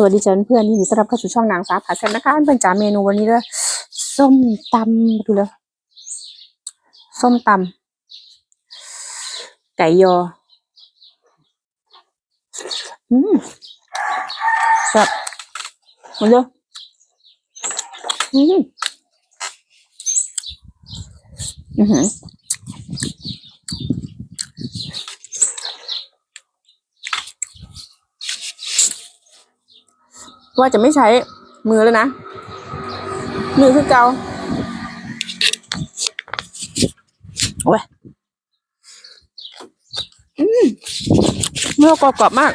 สวัสดีจ้าเพื่อนๆยินดีต้อนรับเข้าสู่ช่องนางฟ้าผาแซ่บนะคะเพื่อนจ๋าเมนูวันนี้เลยส้มตำดูเลยส้มตำไก่ยออืมแบบมาเลยอืมอือหือ ว่าจะไม่ใช้มือแล้วนะ มือคือเกาโอ้ยอืมเมื่อกรอบมาก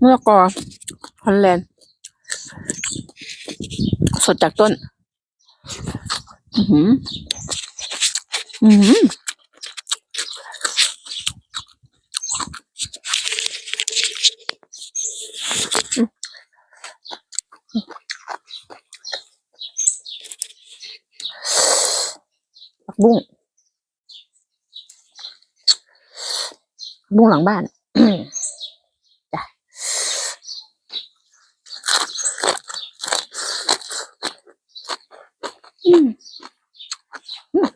เมื่อกอฮอลแลนด์ สดจากต้น อือหืออือหือ ผัก บุ้ง บุ้งหลังบ้านจ้ะอืมอืม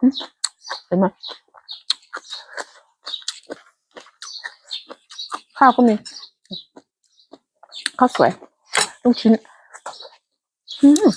อืมเห็นไหมข้าวก็มีข้าวสวยลูกชิ้น อืม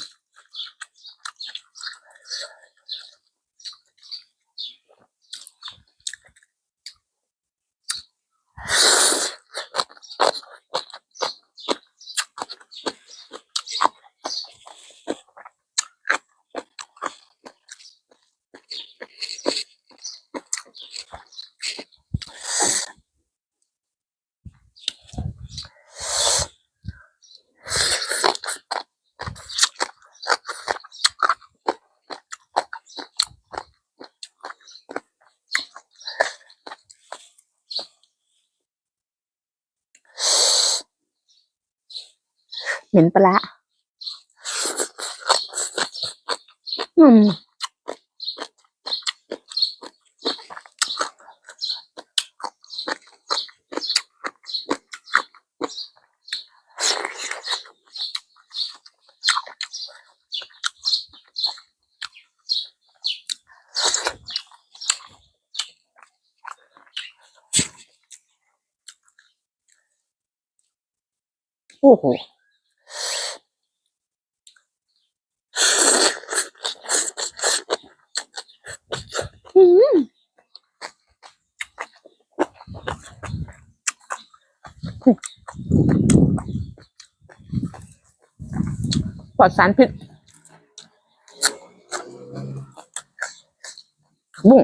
เหม็นปลาอืมโอ้โห อืม ปลอดสารพิษบุ้ง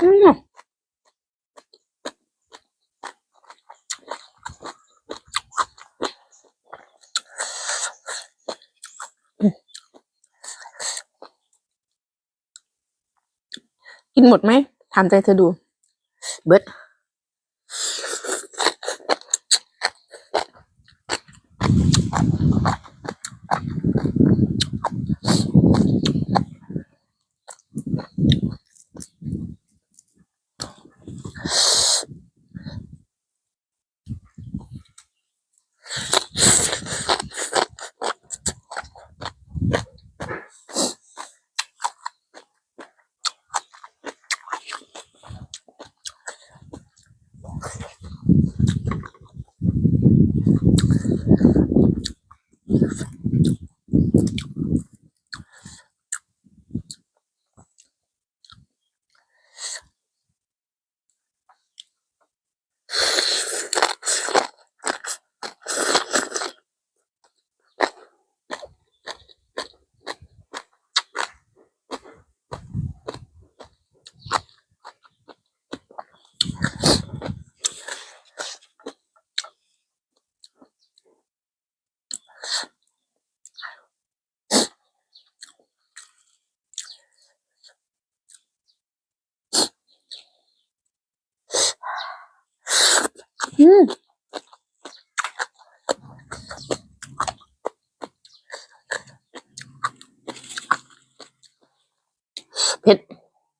กินหมดไหมถามใจเธอดู เบิด อืม